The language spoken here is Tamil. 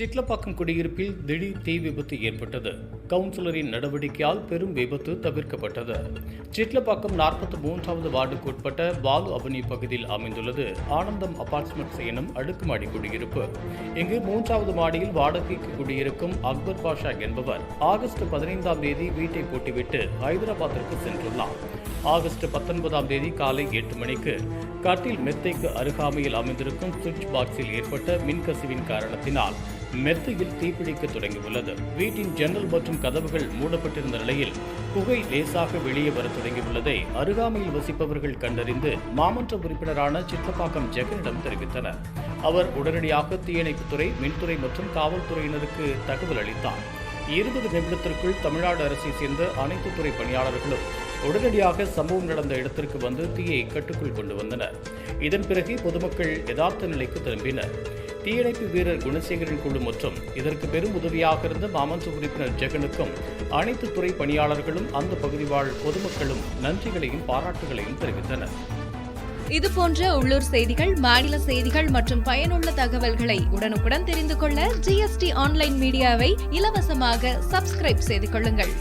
சிட்லப்பாக்கம் குடியிருப்பில் திடீர் தீ விபத்து ஏற்பட்டது. கவுன்சிலரின் நடவடிக்கையால் பெரும் விபத்து தவிர்க்கப்பட்டது. சிட்லப்பாக்கம் நாற்பத்தி மூன்றாவது வார்டுக்கு உட்பட்ட பாலு அவனி பகுதியில் அமைந்துள்ளது. ஆனந்தம் அபார்ட்மெண்ட்ஸ் எனும் அடுக்குமாடி குடியிருப்பு. இங்கு மூன்றாவது மாடியில் வாடகைக்கு குடியிருக்கும் அக்பர் பாஷா என்பவர் ஆகஸ்ட் பதினைந்தாம் தேதி வீட்டை பூட்டிவிட்டு ஹைதராபாத்திற்கு சென்றுள்ளார். ஆகஸ்ட் பத்தொன்பதாம் தேதி காலை எட்டு மணிக்கு கட்டில் மெத்தைக்கு அருகாமையில் அமைந்திருக்கும் சுவிட்ச் பாக்ஸில் ஏற்பட்ட மின்கசிவின் காரணத்தினால் மெத்தையில் தீப்பிடிக்க தொடங்கியுள்ளது. வீட்டின் ஜன்னல் மற்றும் கதவுகள் மூடப்பட்டிருந்த நிலையில் புகை லேசாக வெளியே வர தொடங்கியுள்ளதை அருகாமையில் வசிப்பவர்கள் கண்டறிந்து மாமன்ற உறுப்பினரான சித்தப்பாக்கம் ஜெகனிடம் தெரிவித்தனர். அவர் உடனடியாக தீயணைப்புத்துறை மின்துறை மற்றும் காவல்துறையினருக்கு தகவல் அளித்தார். இருபது நிமிடத்திற்குள் தமிழ்நாடு அரசை சேர்ந்த அனைத்து துறை பணியாளர்களும் உடனடியாக சம்பவம் நடந்த இடத்திற்கு வந்து தீயை கட்டுக்குள் கொண்டு வந்தனர். இதன் பிறகு பொதுமக்கள் யதார்த்த நிலைக்கு திரும்பினர். தீயணைப்பு வீரர் குணசேகரன் குழு மற்றும் இதற்கு பெரும் உதவியாக இருந்த மாமன்ற உறுப்பினர் ஜெகனுக்கும் அனைத்து துறை பணியாளர்களும் அந்த பகுதி வாழ் பொதுமக்களும் நன்றிகளையும் பாராட்டுகளையும் தெரிவித்தனர். இது போன்ற உள்ளூர் செய்திகள் மாநில செய்திகள் மற்றும் பயனுள்ள தகவல்களை உடனுக்குடன் தெரிந்து கொள்ள ஜிஎஸ்டி ஆன்லைன் மீடியாவை இலவசமாக சப்ஸ்கிரைப் செய்து கொள்ளுங்கள்.